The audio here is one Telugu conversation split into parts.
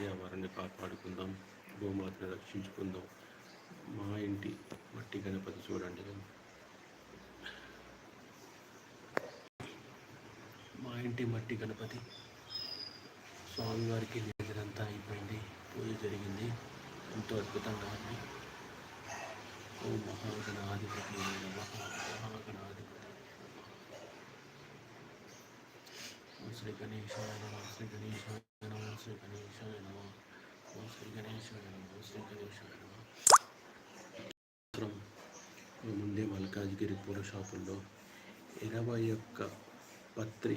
పర్యావరణాన్ని కాపాడుకుందాం గోమాతను రక్షించుకుందాం. మా ఇంటి మట్టి గణపతి చూడండి. మా ఇంటి మట్టి గణపతి. స్వామివారికి నిద్రంతా అయిపోయింది పూజ జరిగింది. ఎంతో అద్భుతంగా ఉంది. ఓ మహాగణాధిపతి మహాగణాధిపతి. శ్రీ గణేశాయ శ్రీ గణేశాయ శ్రీ గణేశాయ శ్రీ గణేశాయ నమ శ్రీ గణేశాయ నమ ముందే మల్కాజ్గిరి పూల షాపుల్లో ఇరవై ఒక్క పత్రి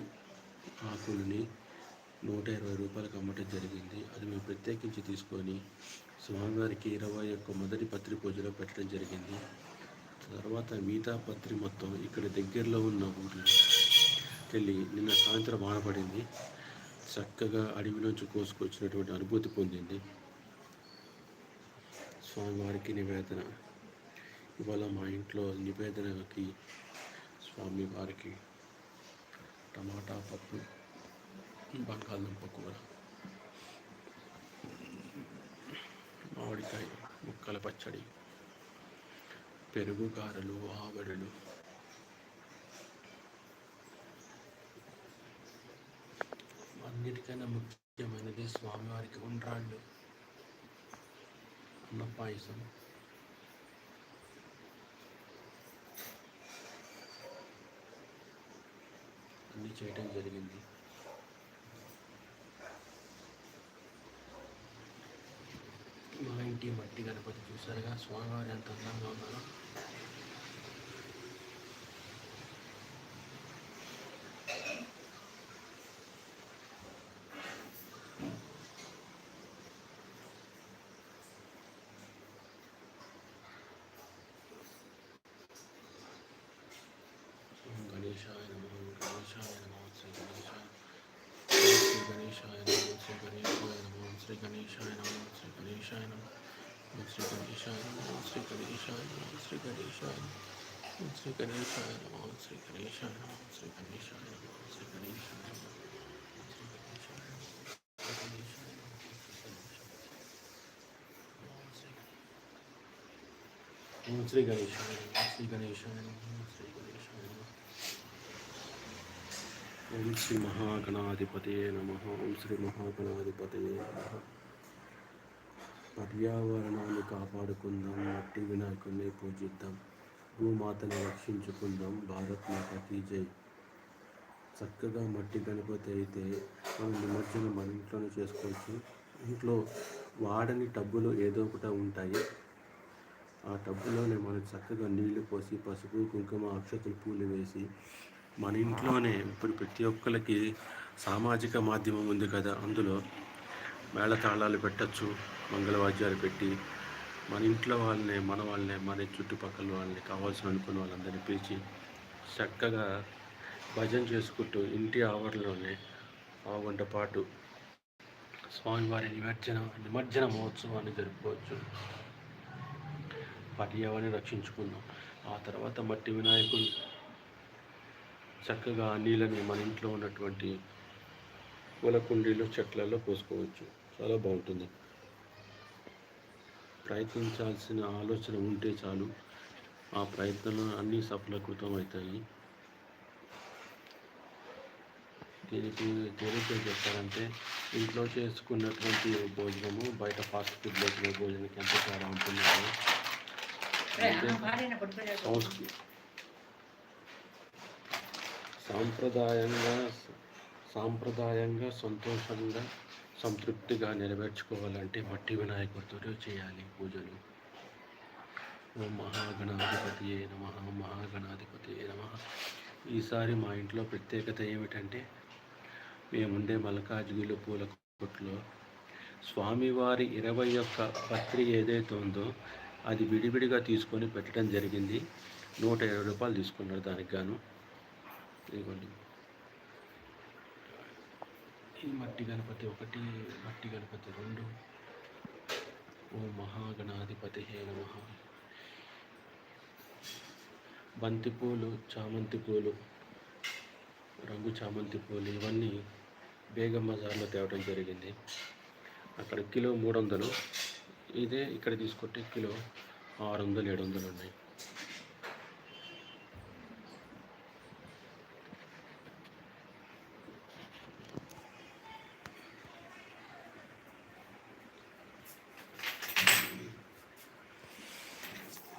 ఆకులని నూట ఇరవై రూపాయలకు అమ్మటం జరిగింది. అది మేము ప్రత్యేకించి తీసుకొని స్వామివారికి ఇరవై ఒక్క మొదటి పత్రి పూజలో పెట్టడం జరిగింది. తర్వాత మిగతా పత్రి మొత్తం ఇక్కడ దగ్గరలో ఉన్న ఊర్లో వెళ్ళి నిన్న సాయంత్రం వానపడింది చక్కగా అడవిలోంచి కోసుకొచ్చినటువంటి అనుభూతి పొందింది. స్వామివారికి నివేదన. ఇవాళ మా ఇంట్లో నివేదనకి స్వామివారికి టమాటా పప్పు బంగాళదుంప కూర మామిడికాయ ముక్కల పచ్చడి పెరుగు గారెలు ఆవడలు అన్నిటికన్నా ముఖ్యమైనది స్వామివారికి ఉండ్రాళ్ళు. ఉన్న పాయసం. అన్నీ చేయటం జరిగింది. మా ఇంటి మట్టి గణపతి చూసారుగా స్వామివారి ఎంత అందంగా ఉన్నారు ఓం గణేశాయ నమ ఓం గణేశాయ నమ ఓం శ్రీ గణేశాయ ఓం శ్రీ గణేశాయ నమ ఓం శ్రీ గణేశాయ నమ ఓం శ్రీ గణేశాయ నమ ఓం శ్రీ గణేశాయ నమ ఓం శ్రీ గణేశాయ నమ ఓం శ్రీ గణేశాయ నమ ఓం శ్రీ గణేశాయ నమ ఓం శ్రీ గణేశాయ నమ ఓం శ్రీ గణేశాయ నమ ఓం శ్రీ గణేశాయ నమ ఓం శ్రీ గణేశాయ నమ ఓం శ్రీ గణేశాయ నమ ఓం శ్రీ గణేశాయ నమ ఓం శ్రీ మహాగణాధిపతయే నమ. ఓం శ్రీ మహాగణాధిపతయే పర్యావరణాన్ని కాపాడుకుందాం మట్టి వినాయకుడిని పూజిద్దాం భూమాతను రక్షించుకుందాం. భారత్ మాత జై. చక్కగా మట్టి గణపతి అయితే మనం నిమజ్జనం మన ఇంట్లోనే చేసుకోవచ్చు. ఇంట్లో వాడని టబ్బులు ఏదో ఒకటి ఉంటాయి. ఆ టబ్బులోనే మనం చక్కగా నీళ్ళు పోసి పసుపు కుంకుమ అక్షతలు పూలు వేసి మన ఇంట్లోనే ఇప్పుడు ప్రతి ఒక్కరికి సామాజిక మాధ్యమం ఉంది కదా అందులో మేళతాళాలు పెట్టచ్చు మంగళవాద్యాలు పెట్టి మన ఇంట్లో వాళ్ళని మన వాళ్ళని మన చుట్టుపక్కల వాళ్ళని కావాల్సిన అనుకున్న వాళ్ళందరినీ పిలిచి చక్కగా భజన చేసుకుంటూ ఇంటి ఆవరణలోనే ఆ పాటు స్వామివారి నిమజ్జన నిమజ్జన మహోత్సవాన్ని జరుపుకోవచ్చు. పర్యావరణాన్ని రక్షించుకుందాం. ఆ తర్వాత మట్టి వినాయకుడు చక్కగా ఆ నీళ్ళని మన ఇంట్లో ఉన్నటువంటి పూల కుండీలు చెట్లలో పోసుకోవచ్చు. చాలా బాగుంటుంది. ప్రయత్నించాల్సిన ఆలోచన ఉంటే చాలు. ఆ ప్రయత్నంలో అన్నీ సఫలీకృతం అవుతాయి. దీనికి తేలిక చెప్పాలంటే ఇంట్లో చేసుకున్నటువంటి భోజనము బయట ఫాస్ట్ ఫుడ్ భోజన భోజనానికి ఎంత తేడా ఉంటుంది. అంటే సంస్కృ సాంప్రదాయంగా సాంప్రదాయంగా సంతోషంగా సంతృప్తిగా నెరవేర్చుకోవాలంటే మట్టి వినాయకుడితో చేయాలి పూజలు. ఓం మహాగణాధిపతి నమ మహాగణాధిపతి నమ. ఈసారి మా ఇంట్లో ప్రత్యేకత ఏమిటంటే మేముండే మల్కాజ్గిరి పూల కొట్లో స్వామివారి ఇరవై ఒక్క పత్రి ఏదైతే ఉందో అది విడివిడిగా తీసుకొని పెట్టడం జరిగింది. నూట ఇరవై రూపాయలు తీసుకున్నారు దానికి గాను. ఇదిగోండి. ఈ మట్టి గణపతి ఒకటి మట్టి గణపతి రెండు. ఓ మహాగణాధిపతి హే నమ. బంతిపూలు చామంతి పూలు రంగు చామంతి పూలు ఇవన్నీ బేగం బజార్లో తేవడం జరిగింది. అక్కడ కిలో మూడు వందలు. ఇదే ఇక్కడ తీసుకుంటే కిలో ఆరు వందలు ఏడు వందలు ఉన్నాయి.